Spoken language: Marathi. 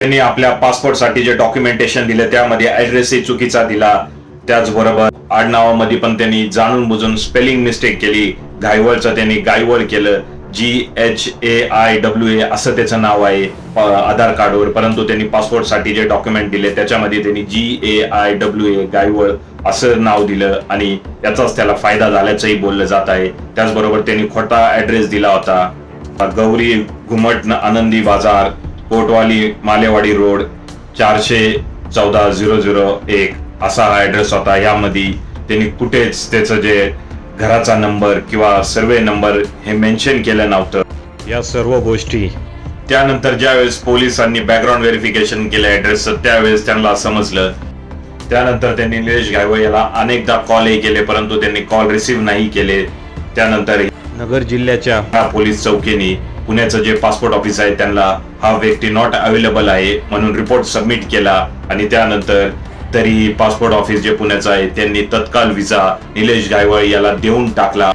त्यांनी आपल्या पासपोर्टसाठी जे डॉक्युमेंटेशन दिलं त्यामध्ये ऍड्रेसही चुकीचा दिला. त्याचबरोबर आडनावामध्ये पण त्यांनी जाणून बुजून स्पेलिंग मिस्टेक केली. घायवळचं त्यांनी गायवळ केलं. G H A I W A असं त्याचं नाव आहे आधार कार्डवर. परंतु त्यांनी पासपोर्टसाठी जे डॉक्युमेंट दिले त्याच्यामध्ये त्यांनी जी ए आय डब्ल्यू ए गायवळ असं नाव दिलं आणि याचाच त्याला फायदा झाल्याचंही बोललं जात आहे. त्याचबरोबर त्यांनी खोटा ऍड्रेस दिला होता. गौरी घुमट आनंदी बाजार. कोटवाली मालेवाडी रोड चारशे चौदा झिरो झिरो एक. असा हा ऍड्रेस होता. यामध्ये त्यांनी कुठेच त्याचं जे घराचा नंबर किंवा सर्वे नंबर हे मेन्शन केलं नव्हतं. या सर्व गोष्टी त्यानंतर ज्यावेळेस पोलिसांनी बॅकग्राऊंड व्हेरिफिकेशन केलं ऍड्रेसचं त्यावेळेस त्यांना समजलं. त्यानंतर त्यांनी निलेश घायवळ याला अनेकदा कॉलही केले परंतु त्यांनी कॉल रिसीव्ह नाही केले. त्यानंतर नगर जिल्ह्याच्या ह्या पोलीस चौकीने पुण्याचं जे पासपोर्ट ऑफिस आहे त्यांना हा व्यक्ती नॉट अवेलेबल आहे म्हणून रिपोर्ट सबमिट केला आणि त्यानंतर तरी पासपोर्ट ऑफिस जे पुण्याचं आहे त्यांनी तत्काळ व्हिसा निलेश गायवळ याला देऊन टाकला.